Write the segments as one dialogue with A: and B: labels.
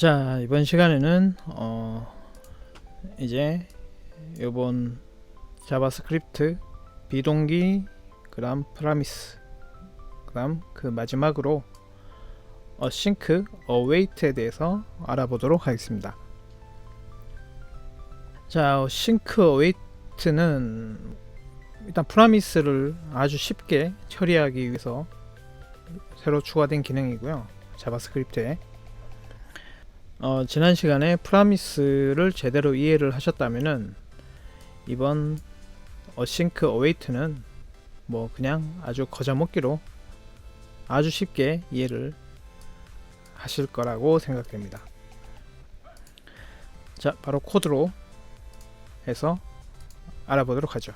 A: 자 이번 시간에는 어 이제 요번 자바스크립트 비동기 그다음 프라미스 그다음 그 마지막으로 어싱크 어웨이트에 대해서 알아보도록 하겠습니다. 자 싱크 어웨이트는 일단 프라미스를 아주 쉽게 처리하기 위해서 새로 추가된 기능이고요. 자바스크립트에 어, 지난 시간에 프라미스를 제대로 이해를 하셨다면은 이번 어싱크 어웨이트는 뭐 그냥 아주 거저먹기로 아주 쉽게 이해를 하실 거라고 생각됩니다. 자, 바로 코드로 해서 알아보도록 하죠.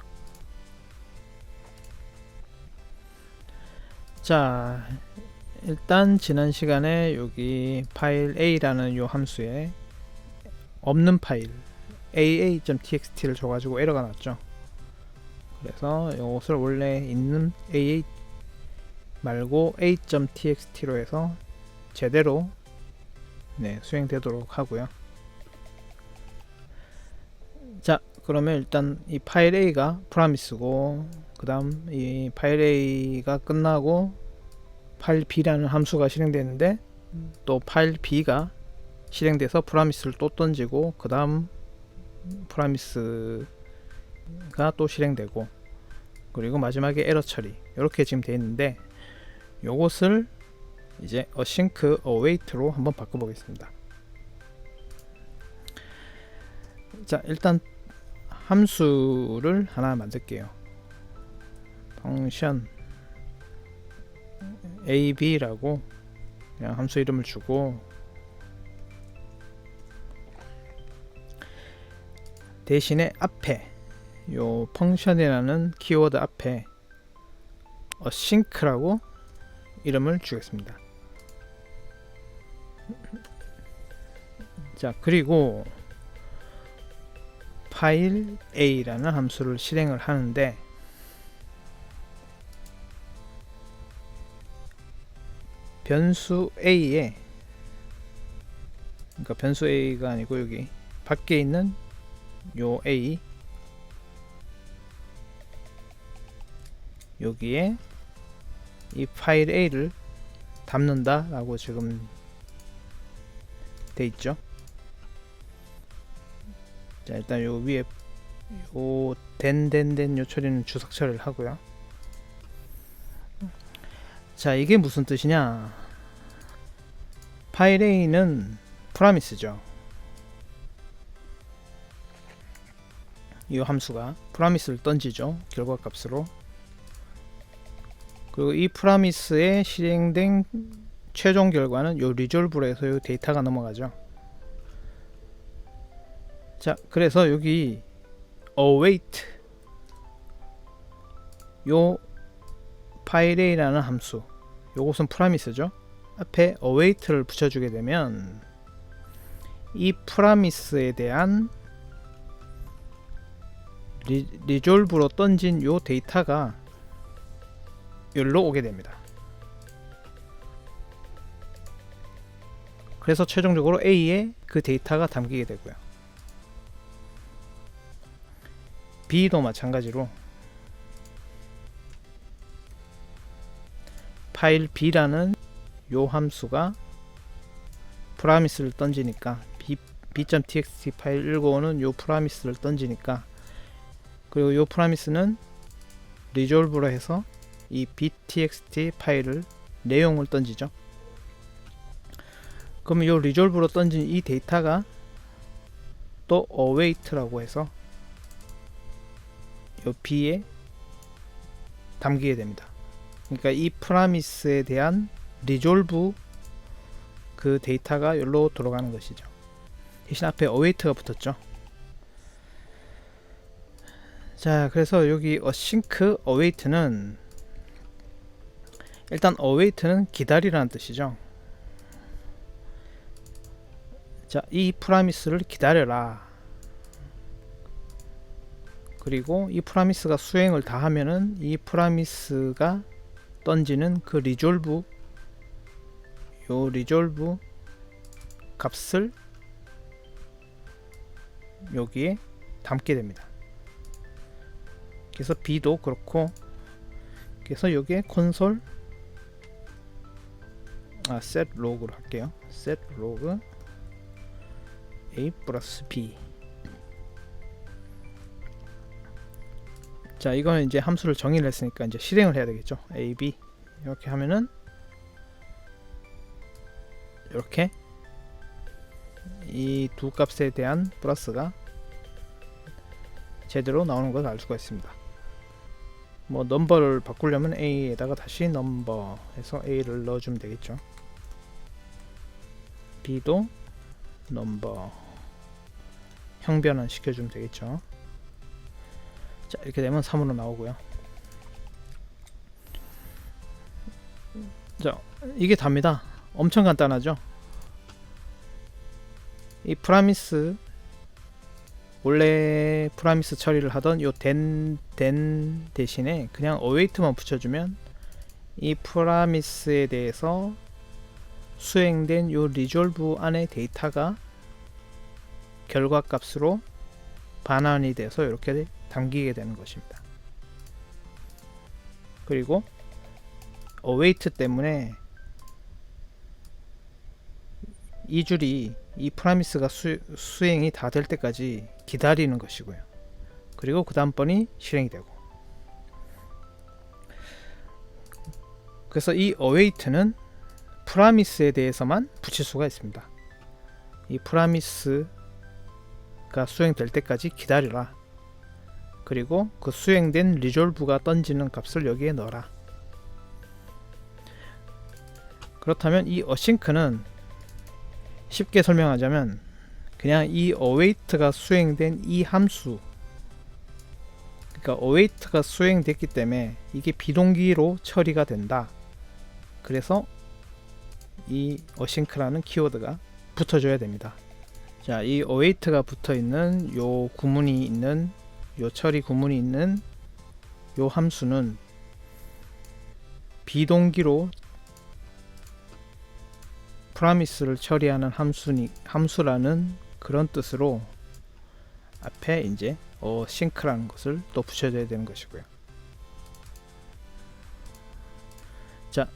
A: 자, 일단 지난 시간에 여기 파일 a라는 요 함수에 없는 파일 aa.txt를 줘가지고 에러가 났죠. 그래서 이것을 원래 있는 aa 말고 a.txt로 해서 제대로 네, 수행되도록 하고요. 자, 그러면 일단 이 파일 a가 프라미스고 그 다음 이 파일 a가 끝나고 파일 b라는 함수가 실행되는데 또 파일 b가 실행돼서 프라미스를 또 던지고 그 다음 프라미스가 또 실행되고 그리고 마지막에 에러 처리. 이렇게 지금 되어 있는데 요것을 이제 async await로 한번 바꿔 보겠습니다. 자 일단 함수를 하나 만들게요. 펑션 ab라고 그냥 함수 이름을 주고 대신에 앞에 요 펑션이라는 키워드 앞에 async라고 이름을 주겠습니다. 자 그리고 파일 a라는 함수를 실행을 하는데 변수 a에 그러니까 변수 a가 아니고 여기 밖에 있는 요 a 여기에 이 파일 a를 담는다 라고 지금 돼 있죠? 자 일단 요 위에 요 덴덴덴 요 처리는 주석 처리를 하고요 자 이게 무슨 뜻이냐? A는 프라미스죠. 이 함수가 프라미스를 던지죠 결과 값으로. 그리고 이 프라미스에 실행된 최종 결과는 요 리졸브로 해서 요 데이터가 넘어가죠. 자 그래서 여기 await. 요 파일 A라는 함수. 요것은 프라미스죠. 앞에 await를 붙여주게 되면 이 프라미스에 대한 리, 리졸브로 던진 요 데이터가 여기로 오게 됩니다. 그래서 최종적으로 A에 그 데이터가 담기게 되고요. B도 마찬가지로 파일 b라는 요 함수가 프라미스를 던지니까 b, b.txt 파일 읽어오는 요 프라미스를 던지니까 그리고 요 프라미스는 리졸브로 해서 이 btxt 파일을 내용을 던지죠. 그러면 요 리졸브로 던진 이 데이터가 또 await라고 해서 요 b에 담기게 됩니다 그러니까 이 프라미스에 대한 리졸브 그 데이터가 여기로 들어가는 것이죠. 대신 앞에 await가 붙었죠. 자, 그래서 여기 async await는 일단 await는 기다리라는 뜻이죠. 자, 이 프라미스를 기다려라. 그리고 이 프라미스가 수행을 다 하면은 이 프라미스가 던지는 그 리졸브 요 리졸브 값을 여기에 담게 됩니다. 그래서 B도 그렇고 그래서 여기에 콘솔 아 set log로 할게요. set log a 플러스 b 자 이거는 이제 함수를 정의를 했으니까 이제 실행을 해야 되겠죠. a b 이렇게 하면은 이렇게 이 두 값에 대한 플러스가 제대로 나오는 것을 알 수가 있습니다. 뭐 넘버를 바꾸려면 a에다가 다시 넘버 해서 a를 넣어주면 되겠죠. b도 넘버 형변환 시켜주면 되겠죠. 자 이렇게 되면 3으로 나오고요. 자 이게 답니다. 엄청 간단하죠. 이 프라미스 원래 프라미스 처리를 하던 요된 대신에 그냥 어웨이트만 붙여주면 이 프라미스에 대해서 수행된 요 리졸브 안에 데이터가 결과 값으로 반환이 돼서 이렇게 담기게 되는 것입니다. 그리고 어웨이트 때문에 이 줄이 이 프라미스가 수, 수행이 다 될 때까지 기다리는 것이고요. 그리고 그 다음번이 실행이 되고. 그래서 이 await는 프라미스에 대해서만 붙일 수가 있습니다. 이 프라미스가 수행될 때까지 기다리라. 그리고 그 수행된 리졸브가 던지는 값을 여기에 넣어라. 그렇다면 이 어싱크는 쉽게 설명하자면 그냥 이 await가 수행된 이 함수 그러니까 await가 수행됐기 때문에 이게 비동기로 처리가 된다. 그래서 이 async라는 키워드가 붙어줘야 됩니다. 자, 이 await가 붙어 있는 요 구문이 있는 요 처리 구문이 있는 요 함수는 비동기로 프라미스를 처리하는 함수니 함수라는 그런 뜻으로 앞에 이제 어 싱크라는 것을 또 붙여줘야 되는 것이고요. 자,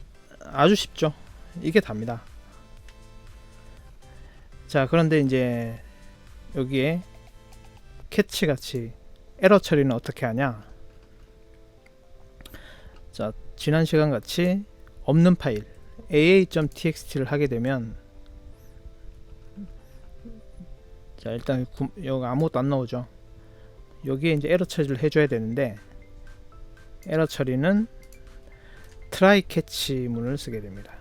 A: 아주 쉽죠. 이게 답니다. 자, 그런데 이제 여기에 캐치 같이 에러 처리는 어떻게 하냐? 자, 지난 시간 같이 없는 파일 aa.txt를 하게 되면 자 일단 구, 여기 아무것도 안 나오죠. 여기에 이제 에러 처리를 해 줘야 되는데 에러 처리는 try catch 문을 쓰게 됩니다.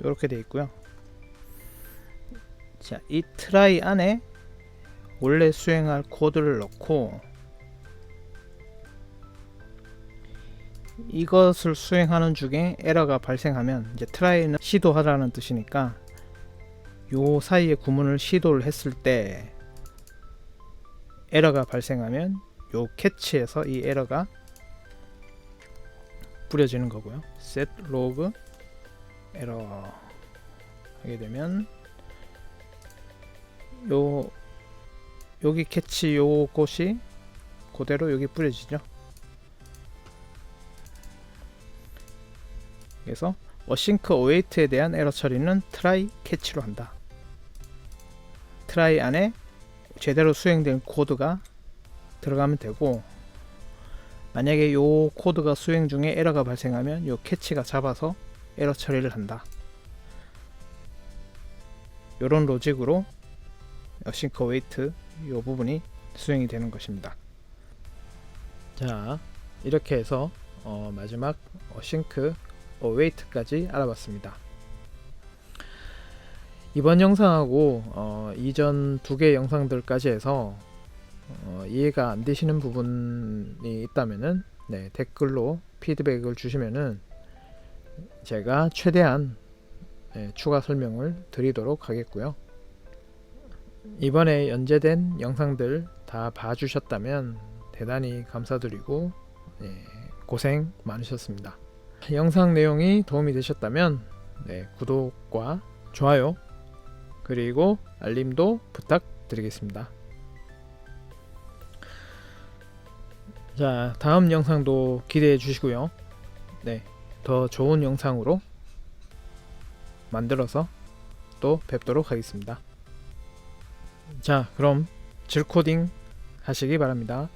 A: 이렇게 되어 있고요 자이 try 안에 원래 수행할 코드를 넣고 이것을 수행하는 중에 에러가 발생하면 이제 트라이는 시도하라는 뜻이니까 요 사이에 구문을 시도를 했을 때 에러가 발생하면 요 캐치에서 이 에러가 뿌려지는 거고요. set log 에러 하게 되면 요 여기 캐치 요 곳이 그대로 여기 뿌려지죠. 그래서 어싱크 어웨이트에 대한 에러 처리는 try catch로 한다. try 안에 제대로 수행된 코드가 들어가면 되고 만약에 이 코드가 수행 중에 에러가 발생하면 이 캐치가 잡아서 에러 처리를 한다. 이런 로직으로 어 싱크 어웨이트 이 부분이 수행이 되는 것입니다. 자 이렇게 해서 어, 마지막 어싱크 어 웨이트까지 알아봤습니다. 이번 영상하고 어, 이전 두 개 영상들까지 해서 어, 이해가 안 되시는 부분이 있다면은 네, 댓글로 피드백을 주시면은 제가 최대한 네, 추가 설명을 드리도록 하겠고요. 이번에 연재된 영상들 다 봐주셨다면 대단히 감사드리고 네, 고생 많으셨습니다. 영상 내용이 도움이 되셨다면 네, 구독과 좋아요 그리고 알림도 부탁드리겠습니다. 자, 다음 영상도 기대해 주시고요. 네, 더 좋은 영상으로 만들어서 또 뵙도록 하겠습니다. 자, 그럼 질코딩 하시기 바랍니다.